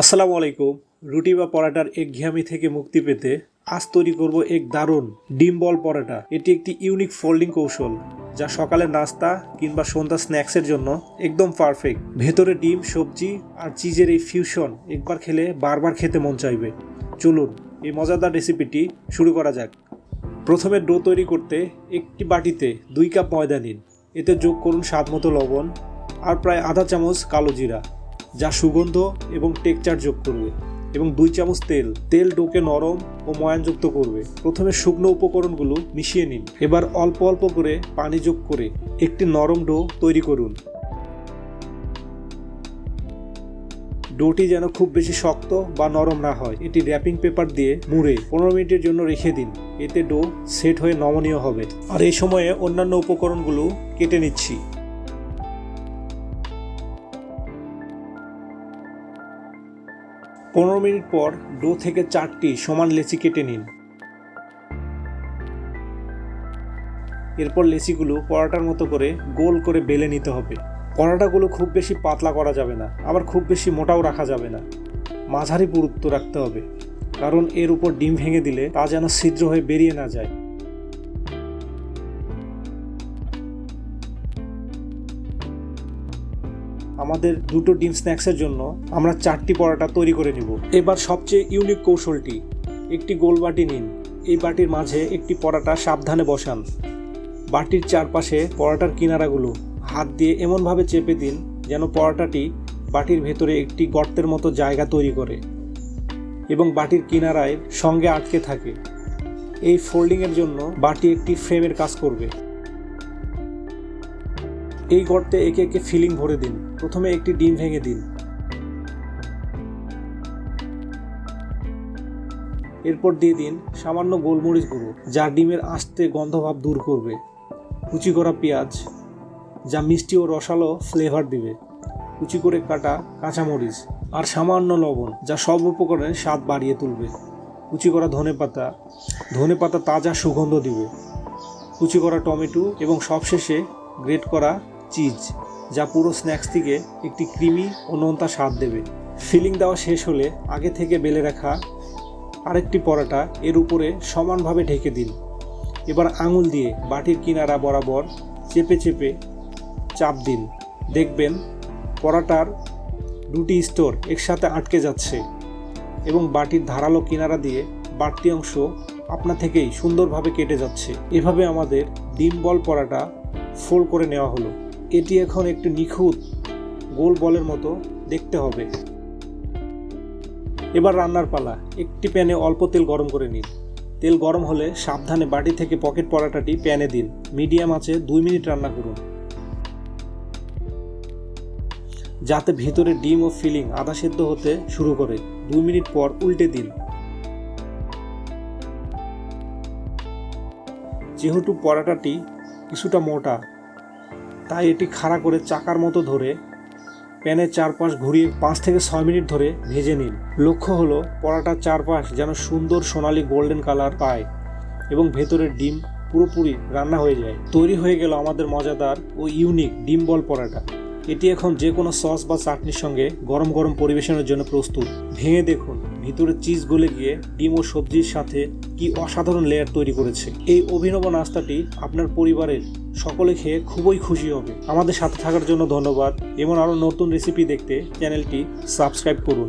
আসসালামু আলাইকুম। রুটি বা পরাটার একঘেয়ামি থেকে মুক্তি পেতে আজ তৈরি করব এক দারুণ ডিম বল পরাটা। এটি একটি ইউনিক ফোল্ডিং কৌশল যা সকালের নাস্তা কিংবা সন্ধ্যা স্ন্যাক্সের জন্য একদম পারফেক্ট। ভেতরে ডিম, সবজি আর চিজের এই ফিউশন একবার খেলে বারবার খেতে মন চাইবে। চলুন, এই মজাদার রেসিপিটি শুরু করা যাক। প্রথমে ডো তৈরি করতে একটি বাটিতে দুই কাপ ময়দা নিন। এতে যোগ করুন স্বাদ মতো লবণ আর প্রায় আধা চামচ কালো জিরা। যা সুগন্ধ এবং টেকচার যোগ করবে এবং দুই চামচ তেল। তেল ডোকে নরম ও ময়ানযুক্ত করবে। প্রথমে শুকনো উপকরণগুলো মিশিয়ে নিন। এবার অল্প অল্প করে পানি যোগ করে একটি নরম ডো তৈরি করুন। ডোটি যেন খুব বেশি শক্ত বা নরম না হয়। এটি র্যাপিং পেপার দিয়ে মুড়ে পনেরো মিনিটের জন্য রেখে দিন। এতে ডো সেট হয়ে নমনীয় হবে। আর এই সময়ে অন্যান্য উপকরণগুলো কেটে নিচ্ছি। পনেরো মিনিট পর ডো থেকে চারটি সমান লেচি কেটে নিন। এরপর লেচিগুলো পরাটার মতো করে গোল করে বেলে নিতে হবে। পরাটাগুলো খুব বেশি পাতলা করা যাবে না, আবার খুব বেশি মোটাও রাখা যাবে না। মাঝারি পুরুত্ব রাখতে হবে, কারণ এর উপর ডিম ভেঙে দিলে তা যেন ছিদ্র হয়ে বেরিয়ে না যায়। আমাদের দুটো ডিম স্ন্যাক্সের জন্য আমরা চারটি পরোটা তৈরি করে নিব। এবার সবচেয়ে ইউনিক কৌশলটি, একটি গোল বাটি নিন। এই বাটির মাঝে একটি পরোটা সাবধানে বসান। বাটির চারপাশে পরোটার কিনারাগুলো হাত দিয়ে এমনভাবে চেপে দিন যেন পরোটাটি বাটির ভেতরে একটি গর্তের মতো জায়গা তৈরি করে এবং বাটির কিনারায় সঙ্গে আটকে থাকে। এই ফোল্ডিংয়ের জন্য বাটি একটি ফ্রেমের কাজ করবে। এই গর্তে একে একে ফিলিং ভরে দিন। প্রথমে একটি ডিম ভেঙে দিন। এরপর দিয়ে দিন সামান্য গোলমরিচ গুঁড়ো, যা ডিমের আস্তে গন্ধভাব দূর করবে। কুচি করা পেঁয়াজ, যা মিষ্টি ও রসালো ফ্লেভার দিবে। কুচি করে কাটা কাঁচামরিচ আর সামান্য লবণ, যা সব উপকরণের স্বাদ বাড়িয়ে তুলবে। কুচি করা ধনে পাতা ধনে পাতা তাজা সুগন্ধ দিবে। কুচি করা টমেটো এবং সবশেষে গ্রেট করা চিজ, যা পুরো স্ন্যাক্সটিকে একটি ক্রিমি ও নোনতা স্বাদ দেবে। ফিলিং দেওয়া শেষ হলে আগে থেকে বেলে রাখা আরেকটি পরোটা এর উপরে সমানভাবে ঢেকে দিন। এবার আঙুল দিয়ে বাটির কিনারা বরাবর চেপে চেপে চাপ দিন। দেখবেন পরোটার দুটি স্তর একসাথে আটকে যাচ্ছে এবং বাটির ধারালো কিনারা দিয়ে বাড়তি অংশ আপনা থেকেই সুন্দরভাবে কেটে যাচ্ছে। এভাবে আমাদের ডিম বল পরাটা ফোল্ড করে নেওয়া হলো। এটি এখন একটু নিখুঁত গোল বলের মতো দেখতে হবে। এবার রান্নার পালা। একটি প্যানে অল্প তেল গরম করে নিন। তেল গরম হলে সাবধানে বাটি থেকে পকেট পরাটাটি প্যানে দিন। মিডিয়াম আছে দুই মিনিট রান্না করুন। যাতে ভিতরে ডিম ও ফিলিং আধা সেদ্ধ হতে শুরু করে, দুই মিনিট পর উল্টে দিন। যেহেতু পরাটাটি কিছুটা মোটা তাই এটি খাড়া করে চাকার মতো ধরে প্যানের চারপাশ ঘুরিয়ে পাঁচ থেকে ছয় মিনিট ধরে ভেজে নিন। লক্ষ্য হলো পরাটার চারপাশ যেন সুন্দর সোনালি গোল্ডেন কালার পায় এবং ভেতরের ডিম পুরোপুরি রান্না হয়ে যায়। তৈরি হয়ে গেল আমাদের মজাদার ও ইউনিক ডিম বল পরাটা। এটি এখন যে কোনো সস বা চাটনির সঙ্গে গরম গরম পরিবেশনের জন্য প্রস্তুত। ভেঙে দেখুন, ভিতরে চিজ গলে গিয়ে ডিম ও সবজির সাথে কি অসাধারণ লেয়ার তৈরি করেছে। এই অভিনব নাস্তাটি আপনার পরিবারের সকলে খেয়ে খুবই খুশি হবে। আমাদের সাথে থাকার জন্য ধন্যবাদ। এমন আরও নতুন রেসিপি দেখতে চ্যানেলটি সাবস্ক্রাইব করুন।